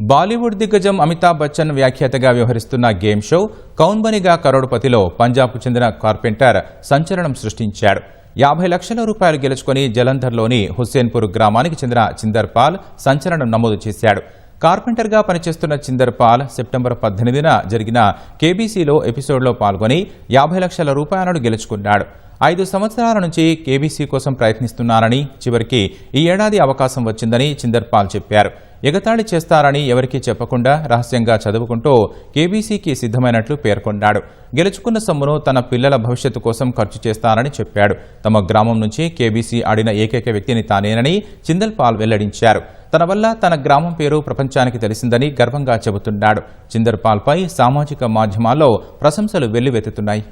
బాలీవుడ్ దిగ్గజం అమితాబ్ బచ్చన్ వ్యాఖ్యాతగా వ్యవహరిస్తున్న game show కౌన్ బనిగా కరోడ్పతిలో పంజాబ్కు చెందిన కార్పెంటర్ సంచలనం సృష్టించాడు. యాభై లక్షల రూపాయలు గెలుచుకుని జలంధర్లోని హుస్సేన్పూర్ గ్రామానికి చెందిన చిందర్ పాల్ సంచలనం నమోదు చేశాడు. కార్పెంటర్గా పనిచేస్తున్న చిందర్ పాల్ సెప్టెంబర్ పద్దెనిమిదిన జరిగిన కేబీసీలో ఎపిసోడ్లో పాల్గొని యాభై లక్షల రూపాయలను గెలుచుకున్నాడు. ఐదు సంవత్సరాల నుంచి కేబీసీ కోసం ప్రయత్నిస్తున్నానని చివరికి ఈ ఏడాది అవకాశం వచ్చిందని చిందర్పాల్ చెప్పారు. ఎగతాళి చేస్తారని ఎవరికీ చెప్పకుండా రహస్యంగా చదువుకుంటూ కేబీసీకి సిద్ధమైనట్లు పేర్కొన్నాడు. గెలుచుకున్న సొమ్మును తన పిల్లల భవిష్యత్తు కోసం ఖర్చు చేస్తానని చెప్పాడు. తమ గ్రామం నుంచి కేబీసీ ఆడిన ఏకైక వ్యక్తిని తానేనని చిందల్ పాల్ వెల్లడించారు. తన వల్ల తన గ్రామం పేరు ప్రపంచానికి తెలిసిందని గర్వంగా చెబుతున్నాడు. చిందర్ పాల్పై సామాజిక మాధ్యమాల్లో ప్రశంసలు వెల్లువెత్తుతున్నాయి.